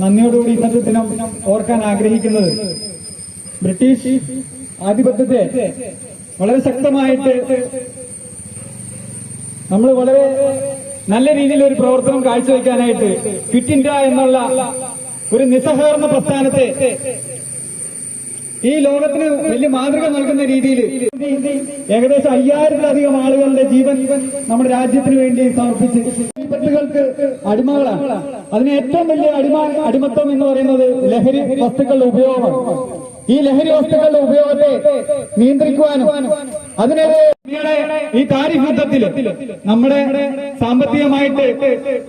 നന്ദിയോടുകൂടി ഇന്നത്തെ ദിനം ഓർക്കാൻ ആഗ്രഹിക്കുന്നത് ബ്രിട്ടീഷ് ആധിപത്യത്തെ വളരെ ശക്തമായിട്ട് നമ്മൾ വളരെ നല്ല രീതിയിൽ ഒരു പ്രവർത്തനം കാഴ്ചവെക്കാനായിട്ട് ക്വിറ്റ് ഇന്ത്യ എന്നുള്ള ഒരു നിസ്സഹകരണ പ്രസ്ഥാനത്തെ ഈ ലോകത്തിന് വലിയ മാതൃക നൽകുന്ന രീതിയിൽ ഏകദേശം അയ്യായിരത്തിലധികം ആളുകളുടെ ജീവൻ നമ്മുടെ രാജ്യത്തിന് വേണ്ടി സമർപ്പിച്ച് വിപത്തുകൾക്ക് അടിമകളാണ്. അതിന് ഏറ്റവും വലിയ അടിമ അടിമത്വം എന്ന് പറയുന്നത് ലഹരി വസ്തുക്കളുടെ ഉപയോഗമാണ്. ഈ ലഹരി വസ്തുക്കളുടെ ഉപയോഗത്തെ നിയന്ത്രിക്കുവാനും അതിനെതിരെ ഈ താരിഫ് യുദ്ധത്തിൽ നമ്മുടെ സാമ്പത്തികമായിട്ട്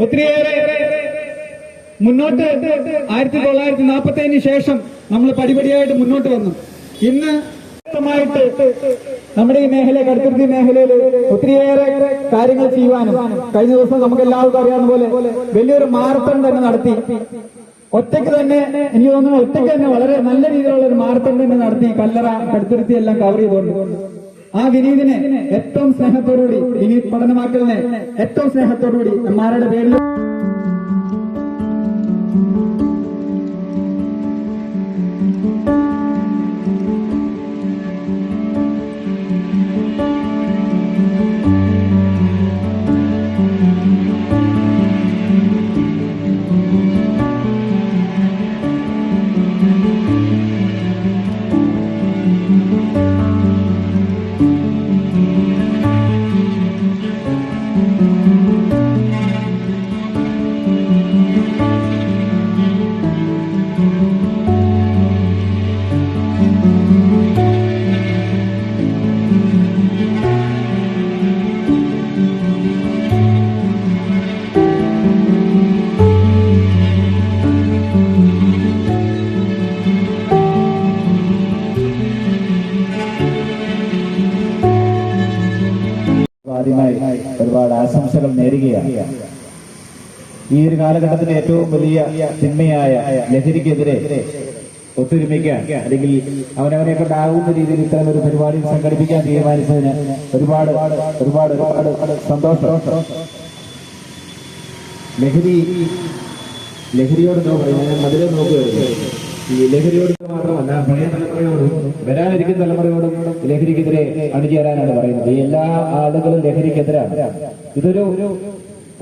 ഒത്തിരിയേറെ മുന്നോട്ട് ആയിരത്തി തൊള്ളായിരത്തി നാൽപ്പത്തി ഏഴിന് ശേഷം നമ്മൾ പടിപടിയായിട്ട് മുന്നോട്ട് വന്നു. ഇന്ന് നമ്മുടെ ഈ മേഖല കടുത്തുരുത്തി മേഖലയിൽ ഒത്തിരിയേറെ കാര്യങ്ങൾ ചെയ്യുവാനും കഴിഞ്ഞ ദിവസം നമുക്ക് എല്ലാവർക്കും അറിയാവുന്ന പോലെ വലിയൊരു മാരത്തൺ തന്നെ നടത്തി. ഒറ്റയ്ക്ക് തന്നെ എനിക്ക് തോന്നുന്നു ഒറ്റയ്ക്ക് തന്നെ വളരെ നല്ല രീതിയിലുള്ള ഒരു മാരത്തൺ തന്നെ നടത്തി കല്ലറ കടുത്തുരുത്തി എല്ലാം കവർ ചെയ്തുകൊണ്ട്. ആ വിനീതിനെ ഏറ്റവും സ്നേഹത്തോടുകൂടി വിനീത് പഠനമാക്കലിനെ ഏറ്റവും സ്നേഹത്തോടുകൂടി അമ്മാരുടെ പേരിൽ ഈ ഒരു കാലഘട്ടത്തിന്റെ ഏറ്റവും വലിയ തിന്മയായ ലഹരിക്കെതിരെ ഒത്തൊരുമിക്കാൻ അല്ലെങ്കിൽ അവനവനെ കൊണ്ടാകുന്ന രീതിയിൽ ഇത്തരം ഒരു പരിപാടി സംഘടിപ്പിക്കാൻ തീരുമാനിച്ചതിന് ഒരുപാട് ഒരുപാട് ഒരുപാട് സന്തോഷം. ലഹരി ലഹരിയോട് നോക്കുക നോക്കുകയാണ് ഈ ലഹരിയോട് മാത്രമല്ല പഴയ തലമുറയോടും വരാനിരിക്കുന്ന തലമുറയോടും ലഹരിക്കെതിരെ അണിചേരാനാണ് പറയുന്നത്. എല്ലാ ആളുകളും ലഹരിക്കെതിരാണ്. ഇതൊരു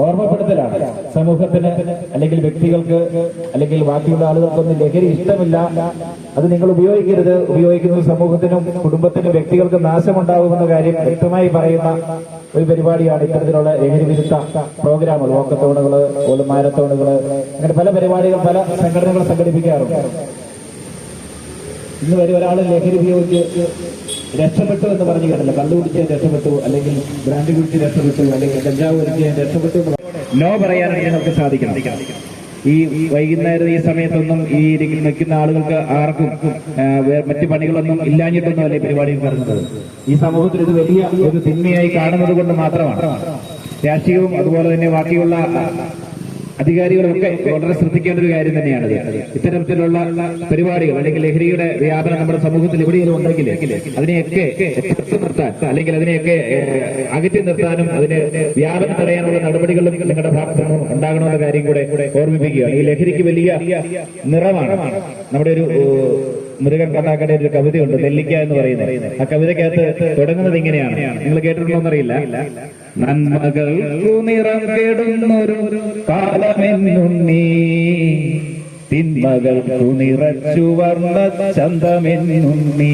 ഓർമ്മപ്പെടുത്തലാണ്. സമൂഹത്തിന് അല്ലെങ്കിൽ വ്യക്തികൾക്ക് അല്ലെങ്കിൽ ബാക്കിയുള്ള ആളുകൾക്കൊന്നും ലഹരി ഇഷ്ടമില്ല. അത് നിങ്ങൾ ഉപയോഗിക്കരുത്. ഉപയോഗിക്കുന്നത് സമൂഹത്തിനും കുടുംബത്തിനും വ്യക്തികൾക്കും നാശമുണ്ടാകുമെന്ന കാര്യം വ്യക്തമായി പറയുന്ന ഒരു പരിപാടിയാണ് ഇത്തരത്തിലുള്ള ലഹരി വിരുദ്ധ പ്രോഗ്രാമുകൾ. വോക്കത്തോണുകൾ അതുപോലെ മാരത്തോണുകൾ അങ്ങനെ പല പരിപാടികൾ പല സംഘടനകൾ സംഘടിപ്പിക്കാറുണ്ട്. ഇന്ന് വരെ ഒരാൾ ലഹരി ഉപയോഗിച്ച് രക്ഷപ്പെട്ടു എന്ന് പറഞ്ഞു കേട്ടല്ലോ. കണ്ടുപിടിച്ച് രക്ഷപ്പെട്ടു അല്ലെങ്കിൽ ബ്രാൻഡ് കുടിച്ച് രക്ഷപ്പെട്ടു അല്ലെങ്കിൽ കഞ്ചാവ് കുടിച്ച് രക്ഷപ്പെട്ടു എന്ന് നോ പറയാനായിട്ട് നമുക്ക് സാധിക്കണം. ഈ വൈകുന്നേരം ഈ സമയത്തൊന്നും ഈ രീതിയിൽ നിൽക്കുന്ന ആളുകൾക്ക് ആർക്കും മറ്റു പണികളൊന്നും ഇല്ലാഞ്ഞിട്ടൊന്നും അല്ലേ പരിപാടിയിൽ പറഞ്ഞത് ഈ സമൂഹത്തിൽ ഇത് വലിയ ഒരു തിന്മയായി കാണുന്നത് കൊണ്ട് മാത്രമാണ്. രാഷ്ട്രീയവും അതുപോലെ തന്നെ ബാക്കിയുള്ള അധികാരികളൊക്കെ വളരെ ശ്രദ്ധിക്കേണ്ട ഒരു കാര്യം തന്നെയാണ് ഇത്തരത്തിലുള്ള പരിപാടികൾ അല്ലെങ്കിൽ ലഹരിയുടെ വ്യാപനം നമ്മുടെ സമൂഹത്തിൽ എവിടെയെങ്കിലും ഉണ്ടെങ്കിൽ അതിനെയൊക്കെ നിർത്താൻ അല്ലെങ്കിൽ അതിനെയൊക്കെ അകറ്റി നിർത്താനും അതിന് വ്യാപനം തടയാനുള്ള നടപടികളും നിങ്ങളുടെ ഭാഗത്തു ഉണ്ടാകണമെന്ന കാര്യം കൂടെ ഓർമ്മിപ്പിക്കുകയാണ് ഈ ലഹരിക്ക് വലിയ നിറമാണ് നമ്മുടെ ഒരു മുരുകൻ കഥാക്കട ഒരു കവിതയുണ്ട് നെല്ലിക്ക എന്ന് പറയുന്നത്. ആ കവിതയ്ക്കകത്ത് തുടങ്ങുന്നത് ഇങ്ങനെയാണ്. നിങ്ങൾ കേട്ടിട്ടുണ്ടോന്നറിയില്ല നന്മകൾക്കു നിറം കെടുന്നൊരു കാലമെന്നുണ്ണീ തിന്മകൾക്കു നിറച്ചു വർണ ചന്തമെന്നുണ്ണീ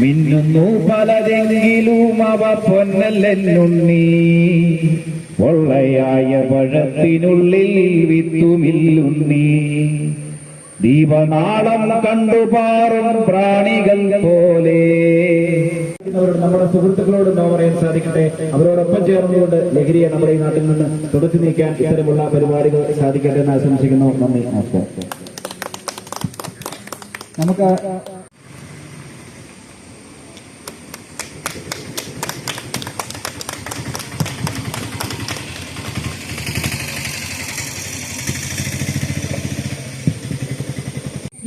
മിന്നുന്നു പലതെങ്കിലും അവ പൊന്നല്ലെന്നുണ്ണി പൊള്ളയായ പഴത്തിനുള്ളിൽ വിത്തുമില്ലുണ്ണീ ദീപനാളം കണ്ടുപാറും പ്രാണികൾ പോലെ. നമ്മുടെ സുഹൃത്തുക്കളോട് എന്താ പറയാൻ സാധിക്കട്ടെ. അവരോടൊപ്പം ചേർന്നുകൊണ്ട് ലഹരിയെ നമ്മുടെ ഈ നാട്ടിൽ നിന്ന് തുടച്ചു നീക്കാൻ ഇത്തരമുള്ള പരിപാടികൾ സാധിക്കട്ടെ എന്ന് ആശംസിക്കുന്നു. നന്ദി നമസ്കാരം. നമുക്ക്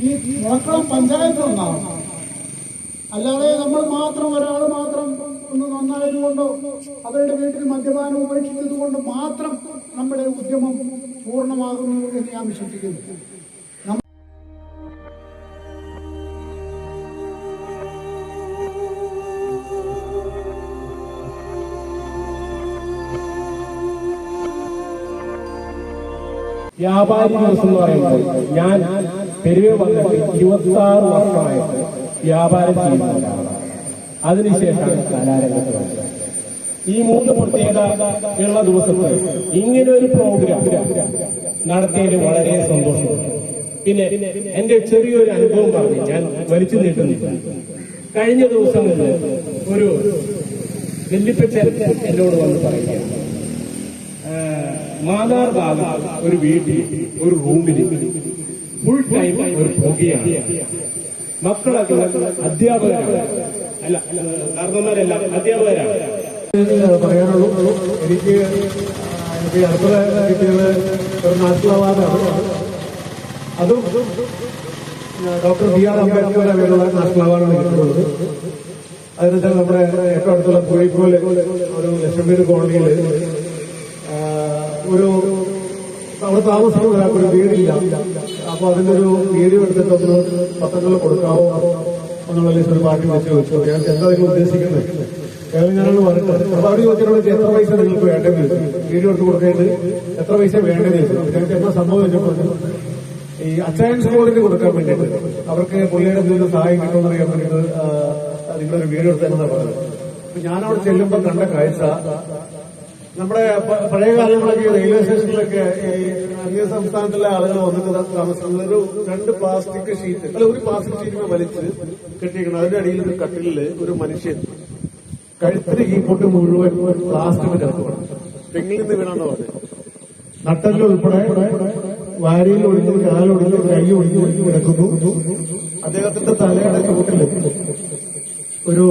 ഈ മുളക്കുളം പഞ്ചായത്ത് ഒന്നാണ് അല്ലാതെ നമ്മൾ മാത്രം ഒരാൾ മാത്രം ഒന്ന് നന്നായതുകൊണ്ടോ അവരുടെ വീട്ടിൽ മദ്യപാനം ഉപേക്ഷിച്ചത് കൊണ്ട് മാത്രം നമ്മുടെ ഉദ്യമം പൂർണമാകുന്നു എന്ന് ഞാൻ വിശ്വസിക്കുന്നു. വ്യാപാരി ദിവസം എന്ന് പറയുമ്പോൾ ഞാൻ പെരുവെ വന്നിട്ട് ഇരുപത്തി ആറ് വർഷമായിട്ട് വ്യാപാരം ചെയ്യുന്ന അതിനുശേഷമാണ് കലാരംഗത്ത് വന്നത് ഈ മൂന്ന് പ്രത്യേകത ഉള്ള ദിവസത്തിൽ ഇങ്ങനെ ഒരു പ്രോഗ്രാം നടത്തിയതിൽ വളരെ സന്തോഷം. പിന്നെ എന്റെ ചെറിയൊരു അനുഭവം പറഞ്ഞു ഞാൻ വലിച്ചു നീട്ടുന്നില്ല. കഴിഞ്ഞ ദിവസം നിന്ന് ഒരു വെല്ലിപ്പച്ചൻ എന്നോട് വന്ന് പറയുക മാതാർ ഭാഗം ഒരു വീട്ടിൽ ഒരു റൂമിൽ ഫുൾ ടൈം ഒരു പുകയാണ് മക്കളൊക്കെ അധ്യാപകരാണ്. അല്ല കാരണന്മാരല്ല അധ്യാപകരാണ്. പറയാനുള്ളൂ. എനിക്ക് എനിക്ക് അടുത്ത ഒരു നാഷണൽ അവാർഡാണ് അതും ഡോക്ടർ ബി ആർ അംബേദ്കറുടെ പേരുള്ള നാഷണൽ അവാർഡാണ് കിട്ടുന്നത്. അതിനുശേഷം നമ്മുടെ ഏറ്റവും അടുത്തുള്ള കോഴിക്കോട് ഒരു ലക്ഷംവീട് കോളനിയിൽ ഒരു അവിടെ താമസിക്കുന്ന ഒരാൾക്കൊരു വീടില്ല. അപ്പൊ അതിന്റെ ഒരു വീഡിയോ എടുത്തിട്ട് ഒന്ന് പത്രങ്ങളിൽ കൊടുക്കാവോ? എന്നുള്ള ഒരു പാർട്ടി വെച്ച് വെച്ചു. ഞാൻ എന്താ നിങ്ങൾ ഉദ്ദേശിക്കുന്നത്? കേരളം ഞാനൊന്ന് പറഞ്ഞിട്ട് അപ്പൊ അവർ ചോദിച്ചിട്ട് എത്ര പൈസ നിങ്ങൾക്ക് വേണ്ടെന്ന്. ചോദിച്ചു വീഡിയോ എടുത്ത് കൊടുക്കേണ്ടത് എത്ര പൈസ വേണ്ടെന്ന് ചോദിച്ചു. ഞങ്ങൾക്ക് എന്താ സംഭവം വെച്ചപ്പോൾ ഈ അച്ചായൻസ് ബോർഡിന് കൊടുക്കാൻ വേണ്ടിയിട്ട് അവർക്ക് പുള്ളിയുടെ എന്തെങ്കിലും സഹായം കിട്ടുമെന്ന് അറിയാൻ വേണ്ടിയിട്ട് നിങ്ങളൊരു വീഡിയോ എടുത്തെന്നാ പറഞ്ഞത്. അപ്പൊ ഞാനവിടെ ചെല്ലുമ്പോൾ കണ്ട കാഴ്ച നമ്മുടെ പഴയ കാലങ്ങളൊക്കെ ഈ റെയിൽവേ സ്റ്റേഷനിലൊക്കെ അന്യ സംസ്ഥാനത്തിലെ ആളുകൾ വന്നിട്ട് താമസിക്കുന്നത്. ഒരു രണ്ട് പ്ലാസ്റ്റിക് ഷീറ്റ് അല്ല ഒരു പ്ലാസ്റ്റിക് ഷീറ്റിനെ വലിച്ച് കെട്ടിയിരിക്കണം അതിന്റെ അടിയിൽ ഒരു കട്ടിലിൽ ഒരു മനുഷ്യൻ കഴുത്തിന് ഈ പൊട്ട് മുഴുവൻ പ്ലാസ്റ്റിക് ചേർക്കണം തെങ്ങിൽ നിന്ന് വീണാന്ന് പറഞ്ഞു. നട്ടൽ ഉൾപ്പെടെ വാരിയിൽ ഒടിഞ്ഞ് കാലൊടിഞ്ഞ് കൈ ഒടിഞ്ഞ് ഒടിഞ്ഞ് കിടക്കുന്നു. അദ്ദേഹത്തിന്റെ തലയുടെ ചൂട്ടിൽ ഒരു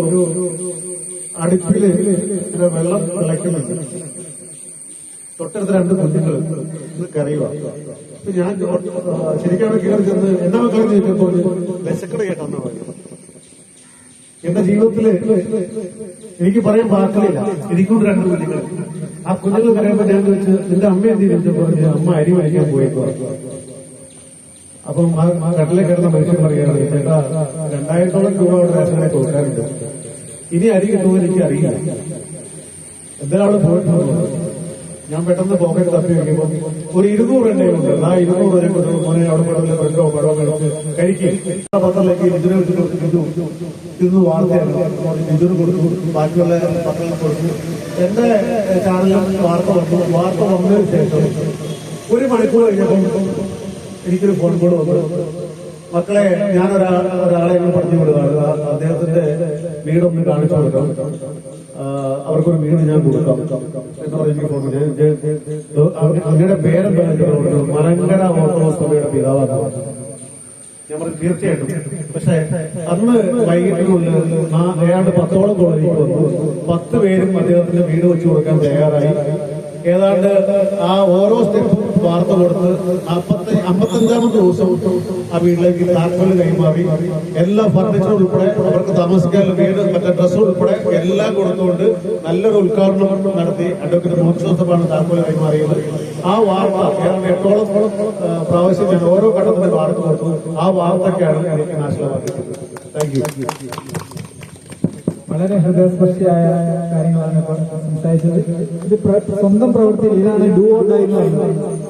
അടുപ്പിൽ വെള്ളം തിളയ്ക്കുന്നുണ്ട്. തൊട്ടടുത്ത് രണ്ട് കുഞ്ഞുങ്ങൾ ഇത് കരയുക. അപ്പൊ ഞാൻ ശരിക്കും കയറി ചെന്ന് എന്നാ കയറി ചോദിച്ചപ്പോൾ വിശക്കട കേട്ടാന്ന് പറയുന്നത്. എന്റെ ജീവിതത്തിൽ എനിക്ക് പറയാൻ വാക്കുകളില്ല എനിക്കൊണ്ട് രണ്ട് കുഞ്ഞുങ്ങൾ. ആ കുഞ്ഞുങ്ങൾ പറയുമ്പോ ഞാൻ ചോദിച്ചു നിന്റെ അമ്മ എന്ത് ചോദിച്ചപ്പോ അമ്മ അരി വാങ്ങിക്കാൻ പോയേക്കോ അപ്പം ആ കടലെ കടലിൽ കിടന്ന മനുഷ്യൻ പറയുകയാണ് ചേട്ടാ രണ്ടായിരത്തോളം രൂപ അവിടെ റേഷനെ കൊടുക്കാറുണ്ട് ഇനി അരി കിട്ടുമോ എനിക്ക് അറിയില്ല എന്തായാലും അവിടെ പോയിട്ടുണ്ട് ഞാൻ പെട്ടെന്ന് പോക്കറ്റ് തപ്പി വയ്ക്കുമ്പോൾ ഒരു ഇരുന്നൂറ് എണ്ണയുണ്ട് ആ ഇരുന്നൂറ് വരെ കൊണ്ട് മോനെ അവിടെ പടവിലെ ബ്രെഡോ പടോ മേടിച്ച് കഴിക്കും പത്രത്തിലേക്ക് ഇതിനെ വെച്ച് കൊടുത്തു ഇന്ന് വാർത്തയാണ്. ഇതിന് കൊടുത്തു. ബാക്കിയുള്ള പത്രങ്ങൾ കൊടുത്തു. എന്റെ ചാനലിൽ വാർത്ത വന്നു. വാർത്ത വന്നതിന് ശേഷം ഒരു മണിക്കൂർ കഴിഞ്ഞപ്പോൾ എനിക്കൊരു ഫോൺ കോൾ വന്നു. മക്കളെ ഞാൻ ഒരാ ഒരാളെ പറഞ്ഞു വിടുകയാണ്. അദ്ദേഹത്തിന്റെ വീടൊന്ന് കാണിച്ചു കൊടുക്കാം അവർക്കൊരു വീട് ഞാൻ കൊടുക്കാം എന്ന് പറഞ്ഞ് അങ്ങയുടെ പേരും പേരെന്താ മലങ്കര ഓർത്തഡോക്സ് സഭയുടെ പിതാവാണ് പറഞ്ഞു തീർച്ചയായിട്ടും. പക്ഷെ അന്ന് വൈകിട്ട് ഏതാണ്ട് പത്തോളം കോളേജിൽ വന്നു. പത്ത് പേരും അദ്ദേഹത്തിന്റെ വീട് വെച്ച് കൊടുക്കാൻ തയ്യാറായി. ഏതാണ്ട് ആ ഓരോ സ്റ്റെപ്പും വാർത്ത കൊടുത്ത് അപ്പത്തെ അമ്പത്തഞ്ചാമത്തെ ദിവസം ആ വീട്ടിലേക്ക് താക്കോൽ കൈമാറി. എല്ലാ ഫർണിച്ചറും ഉൾപ്പെടെ അവർക്ക് താമസിക്കാനുള്ള വീട് മറ്റേ ഡ്രസ്സ് ഉൾപ്പെടെ എല്ലാം കൊടുത്തുകൊണ്ട് നല്ലൊരു ഉദ്ഘാടനം നടത്തി അഡ്വക്കേറ്റ് മോഹൻ ജോസഫാണ് താക്കോൽ കൈമാറിയത്. ആ വാർത്ത എട്ടോളം പ്രാവശ്യം ഞാൻ ഓരോ ഘട്ടത്തിലും വാർത്ത കൊടുത്തു. ആ വാർത്തയ്ക്കാണ് എനിക്ക് നാശമാക്കിയത് താങ്ക് യു വളരെ ഹൃദയസ്പർശിയായ കാര്യങ്ങളാണ് ഇപ്പോൾ സംസാരിച്ചത്. ഇത് സ്വന്തം പ്രവൃത്തിയിൽ ഇതാണ് ഡൂ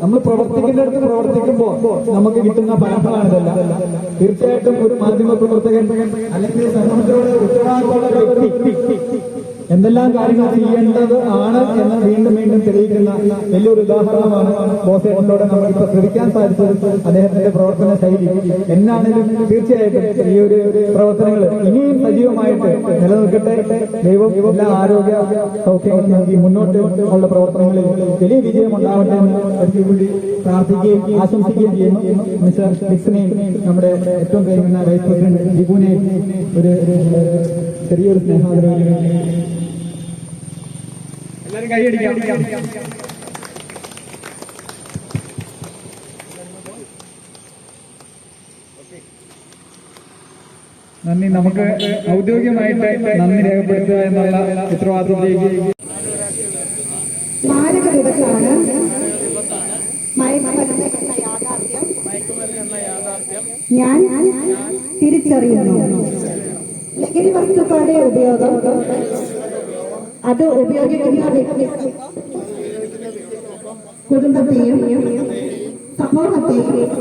നമ്മൾ പ്രവർത്തിക്കുന്നിടത്ത് പ്രവർത്തിക്കുമ്പോൾ നമുക്ക് കിട്ടുന്ന ഫലങ്ങളാണ് ഇതെല്ലാം. തീർച്ചയായിട്ടും ഒരു മാധ്യമ പ്രവർത്തകൻ അല്ലെങ്കിൽ സമൂഹത്തിലൂടെ ഉത്തരവാദിത്തമുള്ള വ്യക്തി എന്തെല്ലാം കാര്യങ്ങൾ ചെയ്യേണ്ടത് ആണ് എന്ന് വീണ്ടും വീണ്ടും തെളിയിക്കുന്ന വലിയൊരു ഉദാഹരണമാണ് ബോസേട്ടനോട് ഇപ്പൊ ശ്രമിക്കാൻ സാധിച്ചത് അദ്ദേഹത്തിന്റെ പ്രവർത്തന ശൈലി. എന്നാണെങ്കിലും തീർച്ചയായിട്ടും ഈ ഒരു പ്രവർത്തനങ്ങൾ ഇനിയും സജീവമായിട്ട് നിലനിൽക്കട്ടെ. ദൈവം എല്ലാ ആരോഗ്യ സൗഖ്യങ്ങൾ നൽകി മുന്നോട്ട് ഉള്ള പ്രവർത്തനങ്ങളിൽ വലിയ വിജയം ഉണ്ടാവട്ടെ എന്ന് കൂടി പ്രാർത്ഥിക്കുകയും ആശംസിക്കുകയും ചെയ്യുന്നു. മിസ്റ്റർ ഫിക്സിനെയും നമ്മുടെ ഏറ്റവും കഴിയുന്ന വൈസ് പ്രസിഡന്റ് ഡിബുനെയും ഒരു ചെറിയൊരു സ്നേഹാദരവിന് നന്ദി. നമുക്ക് ഔദ്യോഗികമായിട്ട് നന്ദി രേഖപ്പെടുത്തുക എന്നുള്ള ഉത്തരവാദിത്വം മാരക ഞാൻ തിരിച്ചറിയുന്നു. ലഹരി വസ്തുക്കളുടെ ഉപയോഗം അത് ഉപയോഗിക്കുന്ന വ്യക്തി കുടുംബത്തെയും സമൂഹത്തെയും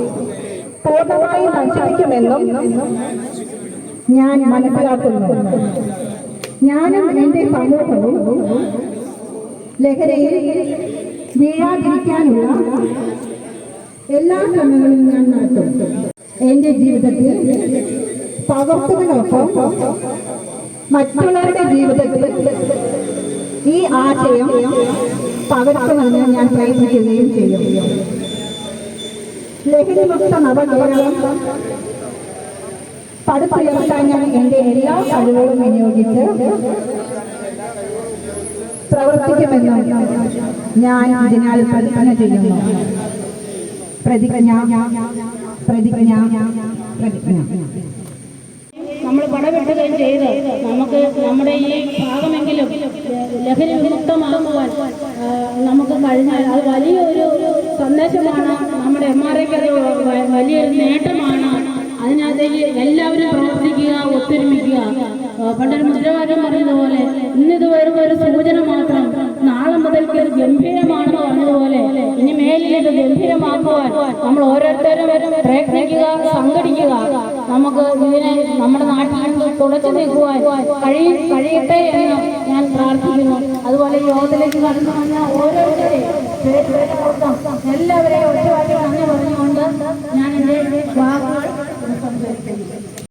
നശിപ്പിക്കുമെന്നും ഞാൻ മനസ്സിലാക്കുന്നു. ഞാനും എന്റെ സമൂഹവും ലഹരയിൽ വീഴാതിരിക്കാനുള്ള എല്ലാ ശ്രമങ്ങളും ഞാൻ നടത്തും. എന്റെ ജീവിതത്തിൽ പകർത്തുകളൊപ്പം മറ്റുള്ളവരുടെ ജീവിതത്തിൽ ഈ ആശയം പകർത്തുമെന്ന് ഞാൻ പ്രയത്നിക്കുകയും ചെയ്യും. ലഹരിമുക്ത നവകേരളം പടുത്തുയർത്താൻ ഞാൻ എന്റെ എല്ലാ കഴിവുകളും വിനിയോഗിച്ച് പ്രവർത്തിക്കുമെന്ന് ഞാൻ ഇതിനാൽ പ്രതിജ്ഞ ചെയ്യുന്നു. പ്രതിജ്ഞ പ്രതിജ്ഞ പ്രതിജ്ഞ. നമ്മൾ പടവെട്ടുകയും ചെയ്ത് നമുക്ക് നമ്മുടെ ഈ ഭാഗമെങ്കിലും ലഹരി വിമുക്തമാകുവാൻ നമുക്ക് കഴിഞ്ഞാൽ അത് വലിയൊരു സന്ദേശമാണ്. നമ്മുടെ എം ആർ ഐക്ക് അത് വലിയൊരു നേട്ടമാണ്. അതിനകത്തേക്ക് എല്ലാവരും പ്രവർത്തിക്കുക ഒത്തൊരുമിക്കുക. പണ്ടൊരു മുദ്രാവാക്യം പറയുന്നതുപോലെ ഇന്നിത് വെറും ഒരു സൂചന മാത്രം. നാളെ മുതൽക്ക് ഇത് ഗംഭീരമാണെന്ന് പറഞ്ഞതുപോലെ ഇനി മേലിൽ ഇത് ഗംഭീരമാക്കുവാൻ നമ്മൾ ഓരോരുത്തരും പ്രയത്നിക്കുക സംഘടിക്കുക. നമുക്ക് ഇതിനെ നമ്മുടെ നാട്ടിൽ തുടച്ചു നീക്കുവാൻ കഴി കഴിയട്ടെ എന്ന് ഞാൻ പ്രാർത്ഥിക്കുന്നു. അതുപോലെ യോഗത്തിലേക്ക് കടന്നു വന്ന ഓരോരുത്തരെയും എല്ലാവരെയും ഒറ്റവാക്കി പറഞ്ഞു പറഞ്ഞുകൊണ്ട് ഞാൻ എന്റെ വാക്കുകൾ